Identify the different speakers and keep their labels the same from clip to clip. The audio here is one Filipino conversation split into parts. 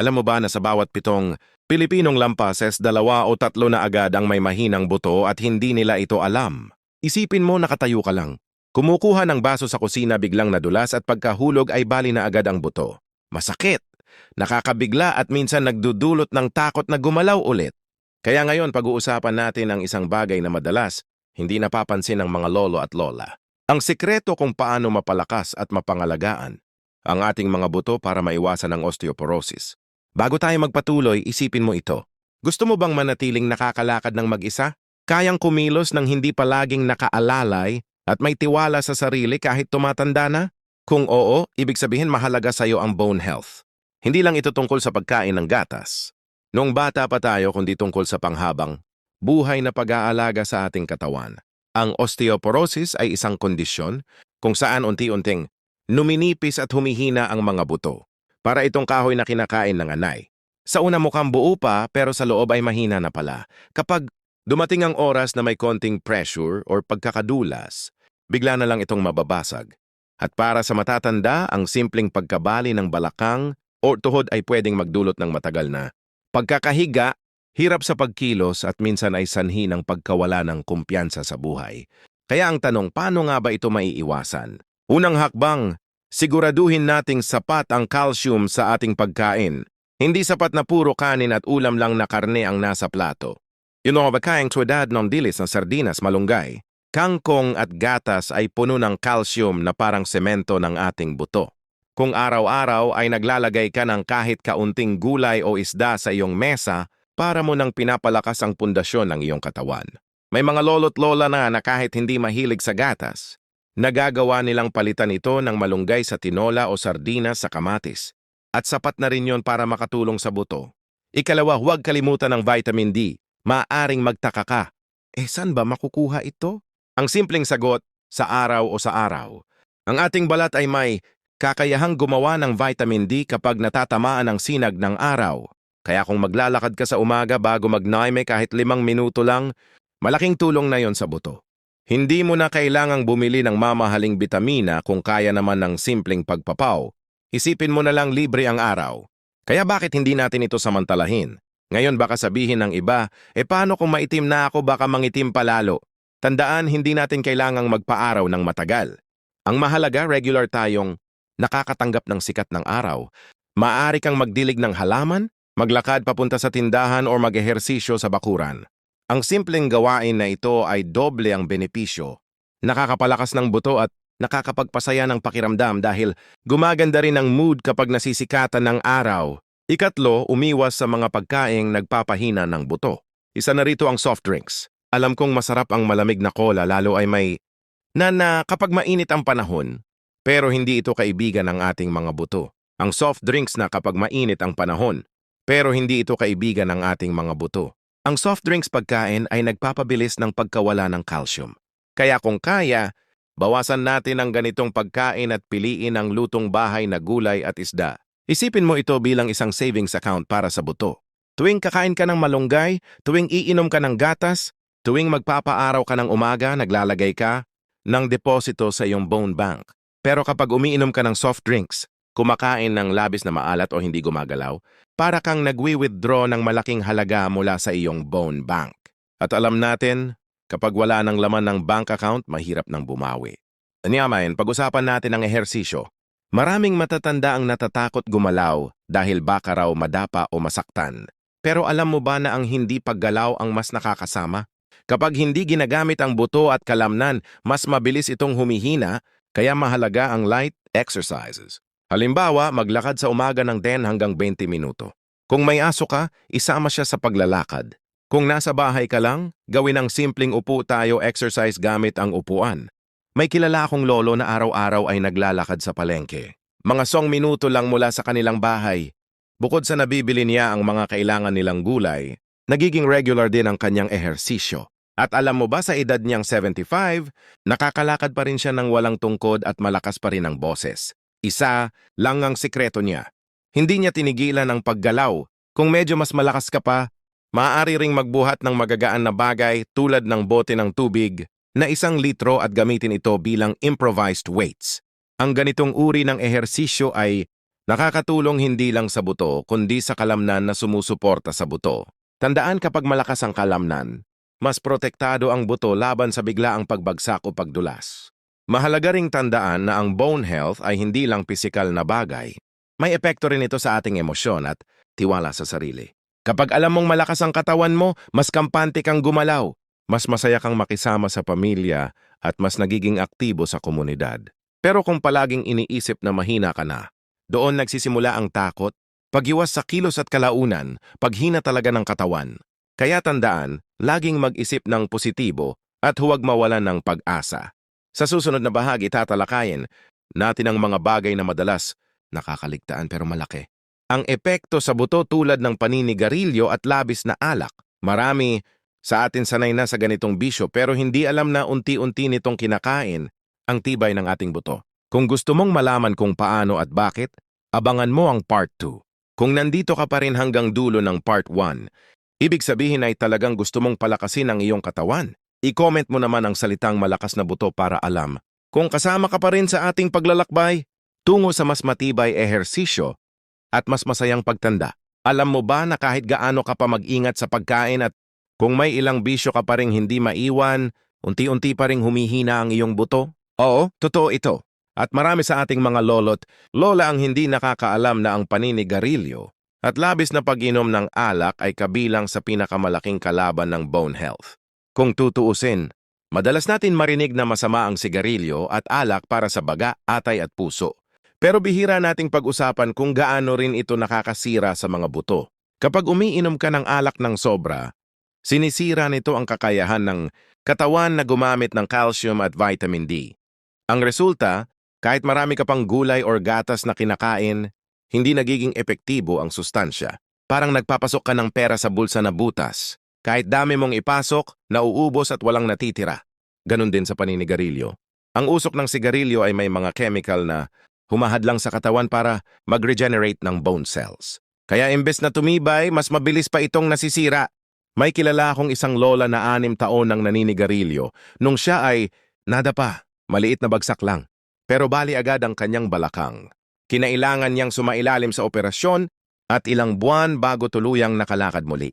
Speaker 1: Alam mo ba na sa bawat pitong Pilipinong lampases, dalawa o tatlo na agad ang may mahinang buto at hindi nila ito alam? Isipin mo nakatayo ka lang. Kumukuha ng baso sa kusina biglang nadulas at pagkahulog ay bali na agad ang buto. Masakit, nakakabigla at minsan nagdudulot ng takot na gumalaw ulit. Kaya ngayon pag-uusapan natin ang isang bagay na madalas hindi napapansin ng mga lolo at lola. Ang sikreto kung paano mapalakas at mapangalagaan ang ating mga buto para maiwasan ang osteoporosis. Bago tayo magpatuloy, isipin mo ito. Gusto mo bang manatiling nakakalakad ng mag-isa? Kayang kumilos ng hindi palaging nakaalalay at may tiwala sa sarili kahit tumatanda na? Kung oo, ibig sabihin mahalaga sa iyo ang bone health. Hindi lang ito tungkol sa pagkain ng gatas. Noong bata pa tayo kundi tungkol sa panghabang, buhay na pag-aalaga sa ating katawan. Ang osteoporosis ay isang kondisyon kung saan unti-unting numinipis at humihina ang mga buto. Para itong kahoy na kinakain ng anay. Sa una mukhang buo pa pero sa loob ay mahina na pala. Kapag dumating ang oras na may konting pressure or pagkakadulas, bigla na lang itong mababasag. At para sa matatanda, ang simpleng pagkabali ng balakang o tuhod ay pwedeng magdulot ng matagal na pagkakahiga, hirap sa pagkilos at minsan ay sanhi ng pagkawala ng kumpiyansa sa buhay. Kaya ang tanong, paano nga ba ito maiiwasan? Unang hakbang, siguraduhin nating sapat ang calcium sa ating pagkain. Hindi sapat na puro kanin at ulam lang na karne ang nasa plato. Yung mga pagkain tuwedad ng dilis ng sardinas malunggay, kangkong at gatas ay puno ng calcium na parang semento ng ating buto. Kung araw-araw ay naglalagay ka ng kahit kaunting gulay o isda sa iyong mesa, para mo nang pinapalakas ang pundasyon ng iyong katawan. May mga lolo't lola na na kahit hindi mahilig sa gatas, nagagawa nilang palitan ito ng malunggay sa tinola o sardinas sa kamatis. At sapat na rin yon para makatulong sa buto. Ikalawa, huwag kalimutan ng vitamin D. Maaring magtaka ka. Eh, saan ba makukuha ito? Ang simpleng sagot, sa araw o sa araw. Ang ating balat ay may kakayahang gumawa ng vitamin D kapag natatamaan ng sinag ng araw. Kaya kung maglalakad ka sa umaga bago mag-naime kahit limang minuto lang, malaking tulong na yon sa buto. Hindi mo na kailangang bumili ng mamahaling bitamina kung kaya naman ng simpleng pagpapaw. Isipin mo na lang libre ang araw. Kaya bakit hindi natin ito samantalahin? Ngayon baka sabihin ng iba, e paano kung maitim na ako baka mangitim palalo? Tandaan, hindi natin kailangang magpaaraw ng matagal. Ang mahalaga, regular tayong nakakatanggap ng sikat ng araw. Maaari kang magdilig ng halaman, maglakad papunta sa tindahan o mag-ehersisyo sa bakuran. Ang simpleng gawain na ito ay doble ang benepisyo. Nakakapalakas ng buto at nakakapagpasaya ng pakiramdam dahil gumaganda rin ang mood kapag nasisikatan ng araw. Ikatlo, umiwas sa mga pagkaing nagpapahina ng buto. Isa na rito ang soft drinks. Alam kong masarap ang malamig na cola lalo ay may na na kapag mainit ang panahon, pero hindi ito kaibigan ng ating mga buto. Ang soft drinks na kapag mainit ang panahon, pero hindi ito kaibigan ng ating mga buto. Ang soft drinks pagkain ay nagpapabilis ng pagkawala ng calcium. Kaya kung kaya, bawasan natin ang ganitong pagkain at piliin ang lutong bahay na gulay at isda. Isipin mo ito bilang isang savings account para sa buto. Tuwing kakain ka ng malunggay, tuwing iinom ka ng gatas, tuwing magpapaaraw ka ng umaga, naglalagay ka ng deposito sa iyong bone bank. Pero kapag umiinom ka ng soft drinks, kumakain ng labis na maalat o hindi gumagalaw, para kang nagwi-withdraw ng malaking halaga mula sa iyong bone bank. At alam natin, kapag wala ng laman ng bank account, mahirap nang bumawi. Anyamayan, pag-usapan natin ang ehersisyo. Maraming matatanda ang natatakot gumalaw dahil baka raw madapa o masaktan. Pero alam mo ba na ang hindi paggalaw ang mas nakakasama? Kapag hindi ginagamit ang buto at kalamnan, mas mabilis itong humihina, kaya mahalaga ang light exercises. Halimbawa, maglakad sa umaga ng 10 hanggang 20 minuto. Kung may aso ka, isama siya sa paglalakad. Kung nasa bahay ka lang, gawin ang simpleng upo tayo exercise gamit ang upuan. May kilala akong lolo na araw-araw ay naglalakad sa palengke. Mga song minuto lang mula sa kanilang bahay. Bukod sa nabibili niya ang mga kailangan nilang gulay, nagiging regular din ang kanyang ehersisyo. At alam mo ba sa edad niyang 75, nakakalakad pa rin siya ng walang tungkod at malakas pa rin ang boses. Isa lang ang sikreto niya. Hindi niya tinigilan ang paggalaw. Kung medyo mas malakas ka pa, maaari ring magbuhat ng magagaan na bagay tulad ng bote ng tubig na isang litro at gamitin ito bilang improvised weights. Ang ganitong uri ng ehersisyo ay Nakakatulong hindi lang sa buto, kundi sa kalamnan na sumusuporta sa buto. Tandaan kapag malakas ang kalamnan, mas protektado ang buto laban sa biglaang pagbagsak o pagdulas. Mahalaga ring tandaan na ang bone health ay hindi lang pisikal na bagay. May epekto rin ito sa ating emosyon at tiwala sa sarili. Kapag alam mong malakas ang katawan mo, mas kampante kang gumalaw, mas masaya kang makisama sa pamilya at mas nagiging aktibo sa komunidad. Pero kung palaging iniisip na mahina ka na, doon nagsisimula ang takot, paghiwas sa kilos at kalaunan, paghina talaga ng katawan. Kaya tandaan, laging mag-isip ng positibo at huwag mawalan ng pag-asa. Sa susunod na bahagi tatalakayin natin ang mga bagay na madalas nakakaligtaan pero malaki. Ang epekto sa buto tulad ng paninigarilyo at labis na alak. Marami sa atin sanay na sa ganitong bisyo pero hindi alam na unti-unti nitong kinakain ang tibay ng ating buto. Kung gusto mong malaman kung paano at bakit, abangan mo ang part 2. Kung nandito ka pa rin hanggang dulo ng part 1, ibig sabihin ay talagang gusto mong palakasin ang iyong katawan. I-comment mo naman ang salitang malakas na buto para alam. Kung kasama ka pa rin sa ating paglalakbay, tungo sa mas matibay ehersisyo at mas masayang pagtanda. Alam mo ba na kahit gaano ka pa mag-ingat sa pagkain at kung may ilang bisyo ka pa rin hindi maiwan, unti-unti pa rin humihina ang iyong buto? Oo, totoo ito. At marami sa ating mga lolo't lola ang hindi nakakaalam na ang paninigarilyo at labis na pag-inom ng alak ay kabilang sa pinakamalaking kalaban ng bone health. Kung tutuusin, madalas natin marinig na masama ang sigarilyo at alak para sa baga, atay at puso. Pero bihira nating pag-usapan kung gaano rin ito nakakasira sa mga buto. Kapag umiinom ka ng alak ng sobra, sinisira nito ang kakayahan ng katawan na gumamit ng calcium at vitamin D. Ang resulta, kahit marami ka pang gulay or gatas na kinakain, hindi nagiging epektibo ang sustansya. Parang nagpapasok ka ng pera sa bulsa na butas. Kahit dami mong ipasok, nauubos at walang natitira. Ganon din sa paninigarilyo. Ang usok ng sigarilyo ay may mga chemical na humahadlang sa katawan para mag-regenerate ng bone cells. Kaya imbes na tumibay, mas mabilis pa itong nasisira. May kilala akong isang lola na anim taon ng naninigarilyo nung siya ay nada pa, maliit na bagsak lang. Pero bali agad ang kanyang balakang. Kinailangan niyang sumailalim sa operasyon at ilang buwan bago tuluyang nakalakad muli.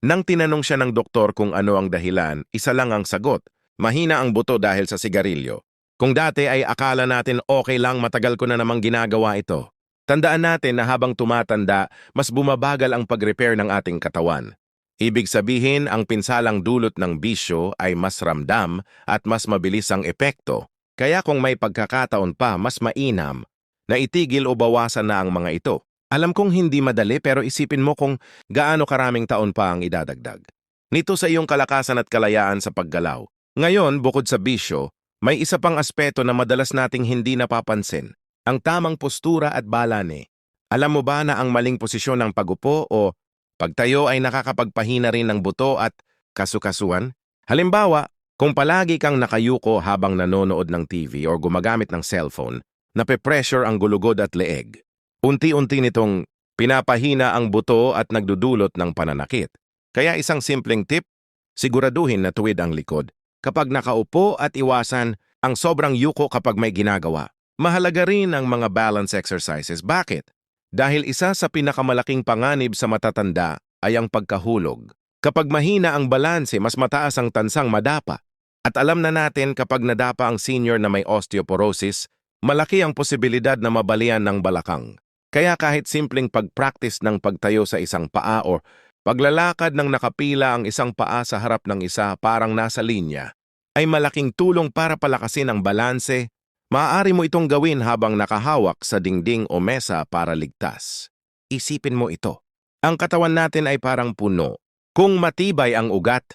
Speaker 1: Nang tinanong siya ng doktor kung ano ang dahilan, isa lang ang sagot, mahina ang buto dahil sa sigarilyo. Kung dati ay akala natin okay lang matagal ko na namang ginagawa ito. Tandaan natin na habang tumatanda, mas bumabagal ang pag-repair ng ating katawan. Ibig sabihin, ang pinsalang dulot ng bisyo ay mas ramdam at mas mabilis ang epekto. Kaya kung may pagkakataon pa, mas mainam na itigil o bawasan na ang mga ito. Alam kong hindi madali pero isipin mo kung gaano karaming taon pa ang idadagdag. Nito sa iyong kalakasan at kalayaan sa paggalaw. Ngayon, bukod sa bisyo, may isa pang aspeto na madalas nating hindi napapansin, ang tamang postura at balane. Alam mo ba na ang maling posisyon ng pagupo o pagtayo ay nakakapagpahina rin ng buto at kasukasuan? Halimbawa, kung palagi kang nakayuko habang nanonood ng TV o gumagamit ng cellphone, nape-pressure ang gulugod at leeg. Unti-unti nitong pinapahina ang buto at nagdudulot ng pananakit. Kaya isang simpleng tip, siguraduhin na tuwid ang likod. Kapag nakaupo at iwasan ang sobrang yuko kapag may ginagawa. Mahalaga rin ang mga balance exercises. Bakit? Dahil isa sa pinakamalaking panganib sa matatanda ay ang pagkahulog. Kapag mahina ang balanse, mas mataas ang tansang madapa. At alam na natin kapag nadapa ang senior na may osteoporosis, malaki ang posibilidad na mabalian ng balakang. Kaya kahit simpleng pag-practice ng pagtayo sa isang paa o paglalakad ng nakapila ang isang paa sa harap ng isa parang nasa linya, ay malaking tulong para palakasin ang balanse, maaari mo itong gawin habang nakahawak sa dingding o mesa para ligtas. Isipin mo ito. Ang katawan natin ay parang puno. Kung matibay ang ugat,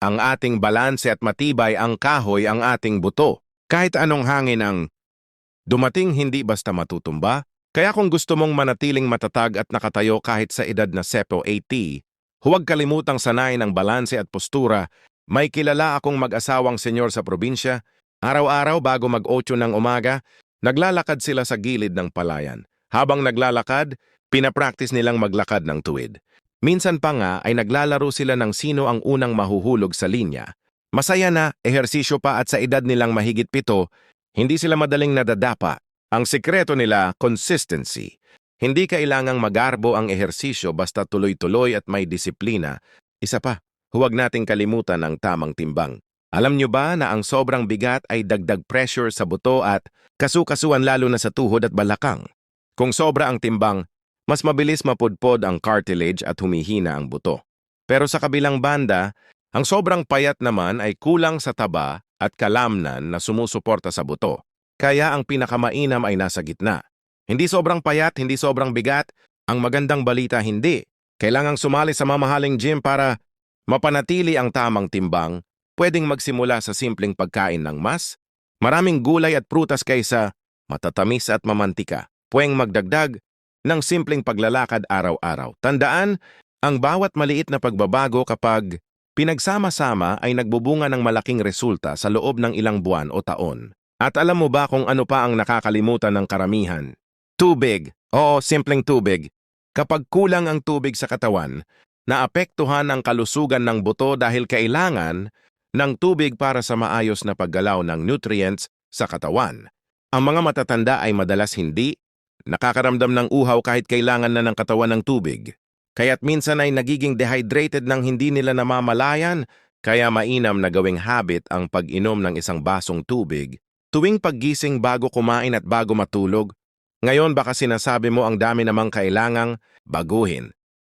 Speaker 1: ang ating balanse at matibay ang kahoy ang ating buto. Kahit anong hangin ang dumating hindi basta matutumba, kaya kung gusto mong manatiling matatag at nakatayo kahit sa edad na sepo 80, huwag kalimutang sanay ng balanse at postura. May kilala akong mag-asawang senyor sa probinsya. Araw-araw bago mag-8 ng umaga, naglalakad sila sa gilid ng palayan. Habang naglalakad, pinapractice nilang maglakad ng tuwid. Minsan pa nga ay naglalaro sila ng sino ang unang mahuhulog sa linya. Masaya na, ehersisyo pa at sa edad nilang mahigit pito, hindi sila madaling nadadapa ang sikreto nila, consistency. Hindi kailangang magarbo ang ehersisyo basta tuloy-tuloy at may disiplina. Isa pa, huwag nating kalimutan ang tamang timbang. Alam nyo ba na ang sobrang bigat ay dagdag pressure sa buto at kasukasuan lalo na sa tuhod at balakang? Kung sobra ang timbang, mas mabilis mapudpod ang cartilage at humihina ang buto. Pero sa kabilang banda, ang sobrang payat naman ay kulang sa taba at kalamnan na sumusuporta sa buto. Kaya ang pinakamainam ay nasa gitna. Hindi sobrang payat, hindi sobrang bigat. Ang magandang balita hindi. Kailangang sumali sa mamahaling gym para mapanatili ang tamang timbang. Pwedeng magsimula sa simpleng pagkain ng mas, maraming gulay at prutas kaysa matatamis at mamantika. Pweng magdagdag ng simpleng paglalakad araw-araw. Tandaan, ang bawat maliit na pagbabago kapag pinagsama-sama ay nagbubunga ng malaking resulta sa loob ng ilang buwan o taon. At alam mo ba kung ano pa ang nakakalimutan ng karamihan? Tubig. Oo, simpleng tubig. Kapag kulang ang tubig sa katawan, naapektuhan ang kalusugan ng buto dahil kailangan ng tubig para sa maayos na paggalaw ng nutrients sa katawan. Ang mga matatanda ay madalas hindi nakakaramdam ng uhaw kahit kailangan na ng katawan ng tubig. Kaya't minsan ay nagiging dehydrated nang hindi nila namamalayan, kaya mainam na gawing habit ang pag-inom ng isang basong tubig tuwing paggising bago kumain at bago matulog ngayon baka sinasabi mo ang dami namang kailangang baguhin.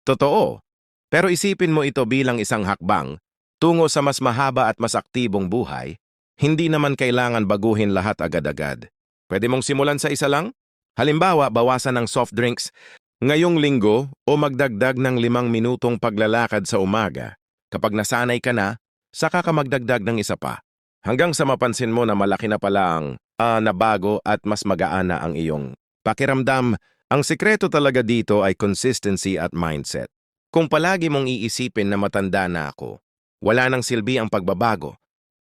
Speaker 1: Totoo. Pero isipin mo ito bilang isang hakbang tungo sa mas mahaba at mas aktibong buhay. Hindi naman kailangan baguhin lahat agad-agad. Pwede mong simulan sa isa lang? Halimbawa, bawasan ng soft drinks ngayong linggo o magdagdag ng limang minutong paglalakad sa umaga. Kapag nasanay ka na, saka ka magdagdag ng isa pa. Hanggang sa mapansin mo na malaki na pala ang ah, nabago at mas magaan na ang iyong Pakiramdam, ang sikreto talaga dito ay consistency at mindset. Kung palagi mong iisipin na matanda na ako, wala nang silbi ang pagbabago.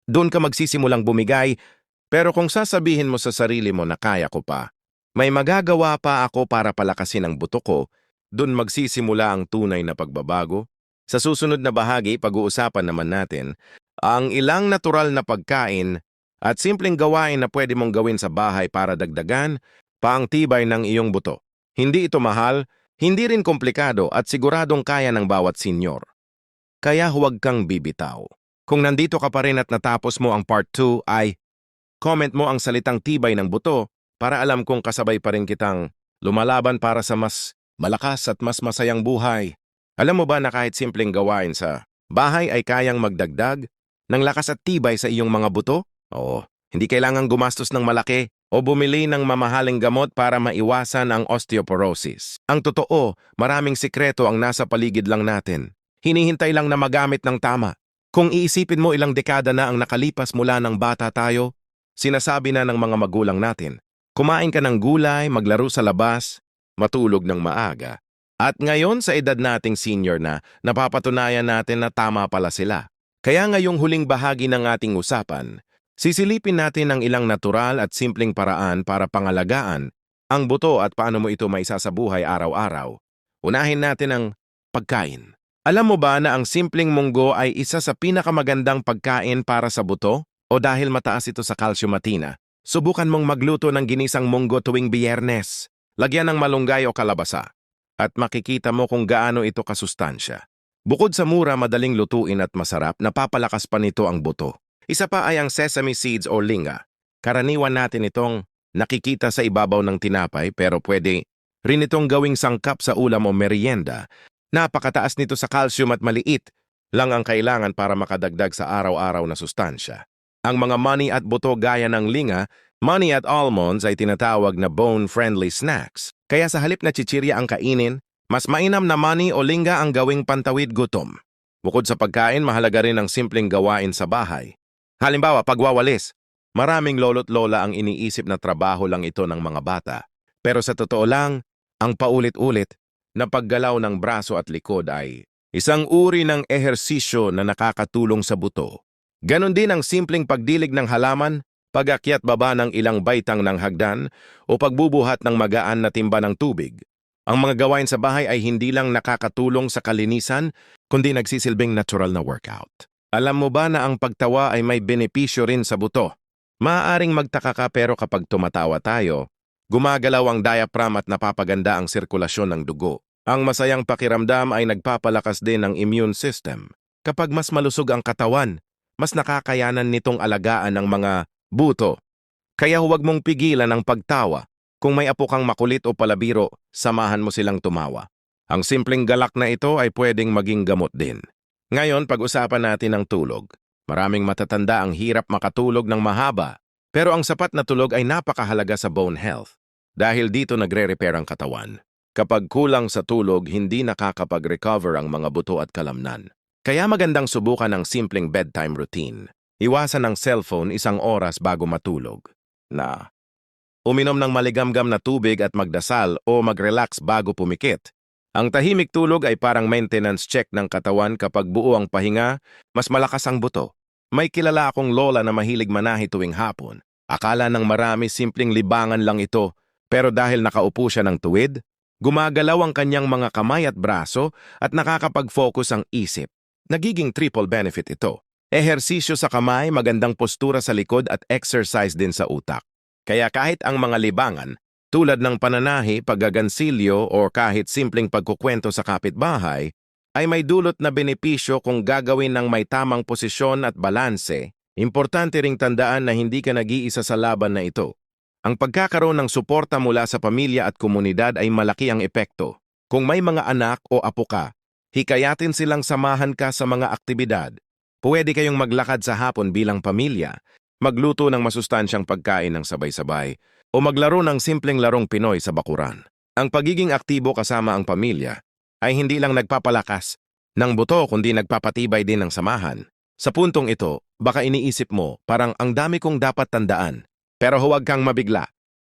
Speaker 1: Doon ka magsisimulang bumigay, pero kung sasabihin mo sa sarili mo na kaya ko pa, may magagawa pa ako para palakasin ang buto ko, doon magsisimula ang tunay na pagbabago. Sa susunod na bahagi, pag-uusapan naman natin ang ilang natural na pagkain at simpleng gawain na pwede mong gawin sa bahay para dagdagan paangtibay ng iyong buto. Hindi ito mahal, hindi rin komplikado at siguradong kaya ng bawat senyor. Kaya huwag kang bibitaw. Kung nandito ka pa rin at natapos mo ang part 2 ay comment mo ang salitang tibay ng buto para alam kong kasabay pa rin kitang lumalaban para sa mas malakas at mas masayang buhay. Alam mo ba na kahit simpleng gawain sa bahay ay kayang magdagdag ng lakas at tibay sa iyong mga buto? Oo, hindi kailangang gumastos ng malaki o bumili ng mamahaling gamot para maiwasan ang osteoporosis. Ang totoo, maraming sikreto ang nasa paligid lang natin. Hinihintay lang na magamit ng tama. Kung iisipin mo ilang dekada na ang nakalipas mula ng bata tayo, sinasabi na ng mga magulang natin, kumain ka ng gulay, maglaro sa labas, matulog ng maaga. At ngayon sa edad nating senior na, napapatunayan natin na tama pala sila. Kaya ngayong huling bahagi ng ating usapan, Sisilipin natin ang ilang natural at simpleng paraan para pangalagaan ang buto at paano mo ito maisasabuhay araw-araw. Unahin natin ang pagkain. Alam mo ba na ang simpleng munggo ay isa sa pinakamagandang pagkain para sa buto? O dahil mataas ito sa kalsyumatina, subukan mong magluto ng ginisang munggo tuwing biyernes. Lagyan ng malunggay o kalabasa. At makikita mo kung gaano ito kasustansya. Bukod sa mura, madaling lutuin at masarap, napapalakas pa nito ang buto. Isa pa ay ang sesame seeds o linga. Karaniwan natin itong nakikita sa ibabaw ng tinapay pero pwede rin itong gawing sangkap sa ulam o merienda. Napakataas nito sa calcium at maliit lang ang kailangan para makadagdag sa araw-araw na sustansya. Ang mga money at buto gaya ng linga, money at almonds ay tinatawag na bone-friendly snacks. Kaya sa halip na chichirya ang kainin, mas mainam na money o linga ang gawing pantawid gutom. Bukod sa pagkain, mahalaga rin ang simpleng gawain sa bahay. Halimbawa, pagwawalis. Maraming lolo't lola ang iniisip na trabaho lang ito ng mga bata. Pero sa totoo lang, ang paulit-ulit na paggalaw ng braso at likod ay isang uri ng ehersisyo na nakakatulong sa buto. Ganon din ang simpleng pagdilig ng halaman, pagakyat baba ng ilang baitang ng hagdan o pagbubuhat ng magaan na timba ng tubig. Ang mga gawain sa bahay ay hindi lang nakakatulong sa kalinisan, kundi nagsisilbing natural na workout. Alam mo ba na ang pagtawa ay may benepisyo rin sa buto? Maaaring magtaka ka pero kapag tumatawa tayo, Gumagalaw ang diaphragm at napapaganda ang sirkulasyon ng dugo. Ang masayang pakiramdam ay nagpapalakas din ng immune system. Kapag mas malusog ang katawan, mas nakakayanan nitong alagaan ng mga buto. Kaya huwag mong pigilan ang pagtawa. Kung may apo kang makulit o palabiro, samahan mo silang tumawa. Ang simpleng galak na ito ay pwedeng maging gamot din. Ngayon, pag-usapan natin ang tulog. Maraming matatanda ang hirap makatulog ng mahaba, pero ang sapat na tulog ay napakahalaga sa bone health. Dahil dito nagre-repair ang katawan. Kapag kulang sa tulog, hindi nakakapag-recover ang mga buto at kalamnan. Kaya magandang subukan ang simpleng bedtime routine. Iwasan ang cellphone isang oras bago matulog. Na uminom ng maligamgam na tubig at magdasal o mag-relax bago pumikit. Ang tahimik tulog ay parang maintenance check ng katawan kapag buo ang pahinga, mas malakas ang buto. May kilala akong lola na mahilig manahi tuwing hapon. Akala ng marami simpleng libangan lang ito, pero dahil nakaupo siya ng tuwid, gumagalaw ang kanyang mga kamay at braso at nakakapag-focus ang isip. Nagiging triple benefit ito. Ehersisyo sa kamay, magandang postura sa likod at exercise din sa utak. Kaya kahit ang mga libangan, tulad ng pananahi, paggagansilyo o kahit simpleng pagkukwento sa kapitbahay, ay may dulot na benepisyo kung gagawin ng may tamang posisyon at balanse, importante ring tandaan na hindi ka nag-iisa sa laban na ito. Ang pagkakaroon ng suporta mula sa pamilya at komunidad ay malaki ang epekto. Kung may mga anak o apo ka, hikayatin silang samahan ka sa mga aktibidad. Pwede kayong maglakad sa hapon bilang pamilya, magluto ng masustansyang pagkain ng sabay-sabay, o maglaro ng simpleng larong Pinoy sa bakuran. Ang pagiging aktibo kasama ang pamilya ay hindi lang nagpapalakas ng buto kundi nagpapatibay din ng samahan. Sa puntong ito, baka iniisip mo parang ang dami kong dapat tandaan, pero huwag kang mabigla.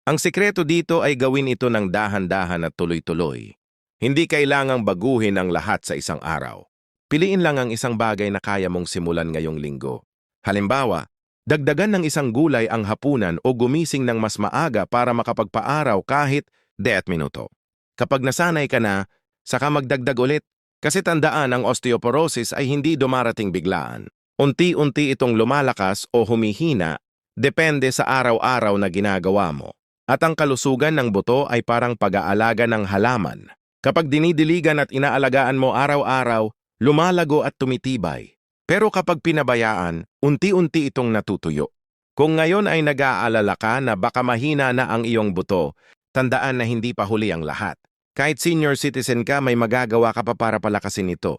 Speaker 1: Ang sikreto dito ay gawin ito ng dahan-dahan at tuloy-tuloy. Hindi kailangang baguhin ang lahat sa isang araw. Piliin lang ang isang bagay na kaya mong simulan ngayong linggo. Halimbawa, Dagdagan ng isang gulay ang hapunan o gumising ng mas maaga para makapagpaaraw kahit 10 minuto. Kapag nasanay ka na, saka magdagdag ulit kasi tandaan ang osteoporosis ay hindi dumarating biglaan. Unti-unti itong lumalakas o humihina depende sa araw-araw na ginagawa mo. At ang kalusugan ng buto ay parang pag-aalaga ng halaman. Kapag dinidiligan at inaalagaan mo araw-araw, lumalago at tumitibay. Pero kapag pinabayaan, unti-unti itong natutuyo. Kung ngayon ay nag-aalala ka na baka mahina na ang iyong buto, tandaan na hindi pa huli ang lahat. Kahit senior citizen ka, may magagawa ka pa para palakasin ito.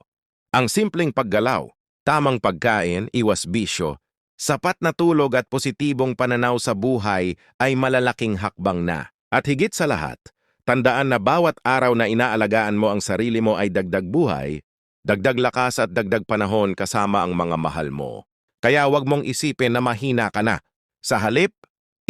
Speaker 1: Ang simpleng paggalaw, tamang pagkain, iwas bisyo, sapat na tulog at positibong pananaw sa buhay ay malalaking hakbang na. At higit sa lahat, tandaan na bawat araw na inaalagaan mo ang sarili mo ay dagdag buhay Dagdag lakas at dagdag panahon kasama ang mga mahal mo. Kaya wag mong isipin na mahina ka na. Sa halip,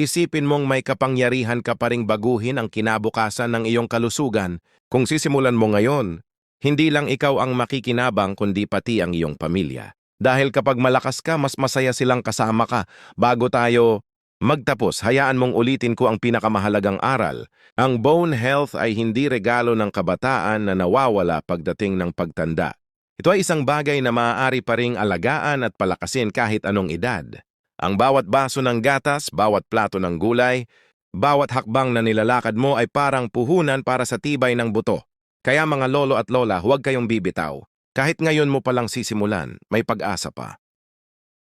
Speaker 1: isipin mong may kapangyarihan ka pa ring baguhin ang kinabukasan ng iyong kalusugan. Kung sisimulan mo ngayon, hindi lang ikaw ang makikinabang kundi pati ang iyong pamilya. Dahil kapag malakas ka, mas masaya silang kasama ka. Bago tayo magtapos, hayaan mong ulitin ko ang pinakamahalagang aral. Ang bone health ay hindi regalo ng kabataan na nawawala pagdating ng pagtanda. Ito ay isang bagay na maaari pa ring alagaan at palakasin kahit anong edad. Ang bawat baso ng gatas, bawat plato ng gulay, bawat hakbang na nilalakad mo ay parang puhunan para sa tibay ng buto. Kaya mga lolo at lola, huwag kayong bibitaw. Kahit ngayon mo palang sisimulan, may pag-asa pa.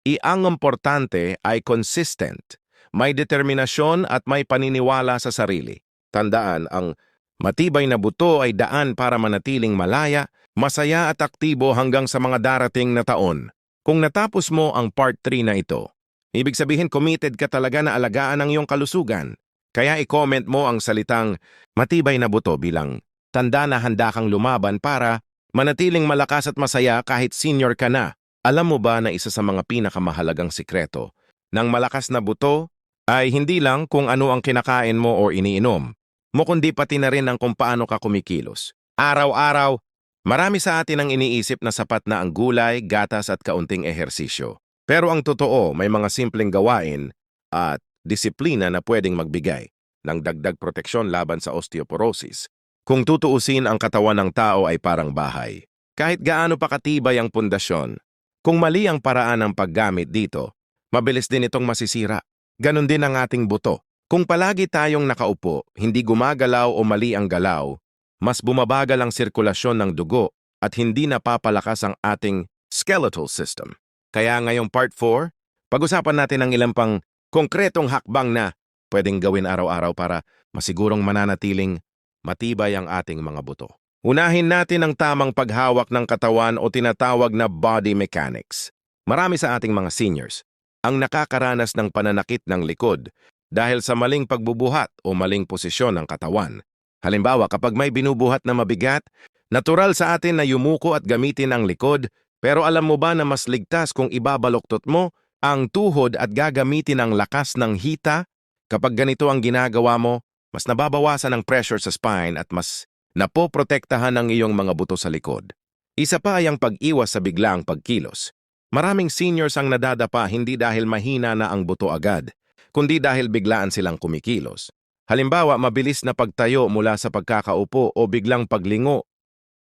Speaker 1: Iang importante ay consistent, may determinasyon at may paniniwala sa sarili. Tandaan, ang matibay na buto ay daan para manatiling malaya, masaya at aktibo hanggang sa mga darating na taon. Kung natapos mo ang part 3 na ito, ibig sabihin committed ka talaga na alagaan ang iyong kalusugan. Kaya i-comment mo ang salitang matibay na buto bilang tanda na handa kang lumaban para manatiling malakas at masaya kahit senior ka na. Alam mo ba na isa sa mga pinakamahalagang sikreto ng malakas na buto ay hindi lang kung ano ang kinakain mo o iniinom, mo kundi pati na rin ang kung paano ka kumikilos. Araw-araw, Marami sa atin ang iniisip na sapat na ang gulay, gatas at kaunting ehersisyo. Pero ang totoo, may mga simpleng gawain at disiplina na pwedeng magbigay ng dagdag proteksyon laban sa osteoporosis. Kung tutuusin ang katawan ng tao ay parang bahay. Kahit gaano pa katibay ang pundasyon, kung mali ang paraan ng paggamit dito, mabilis din itong masisira. Ganon din ang ating buto. Kung palagi tayong nakaupo, hindi gumagalaw o mali ang galaw, mas bumabagal ang sirkulasyon ng dugo at hindi napapalakas ang ating skeletal system. Kaya ngayong part 4, pag-usapan natin ang ilang pang konkretong hakbang na pwedeng gawin araw-araw para masigurong mananatiling matibay ang ating mga buto. Unahin natin ang tamang paghawak ng katawan o tinatawag na body mechanics. Marami sa ating mga seniors ang nakakaranas ng pananakit ng likod dahil sa maling pagbubuhat o maling posisyon ng katawan. Halimbawa, kapag may binubuhat na mabigat, natural sa atin na yumuko at gamitin ang likod, pero alam mo ba na mas ligtas kung ibabaloktot mo ang tuhod at gagamitin ang lakas ng hita? Kapag ganito ang ginagawa mo, mas nababawasan ang pressure sa spine at mas napoprotektahan ang iyong mga buto sa likod. Isa pa ay ang pag-iwas sa biglaang pagkilos. Maraming seniors ang nadadapa hindi dahil mahina na ang buto agad, kundi dahil biglaan silang kumikilos. Halimbawa, mabilis na pagtayo mula sa pagkakaupo o biglang paglingo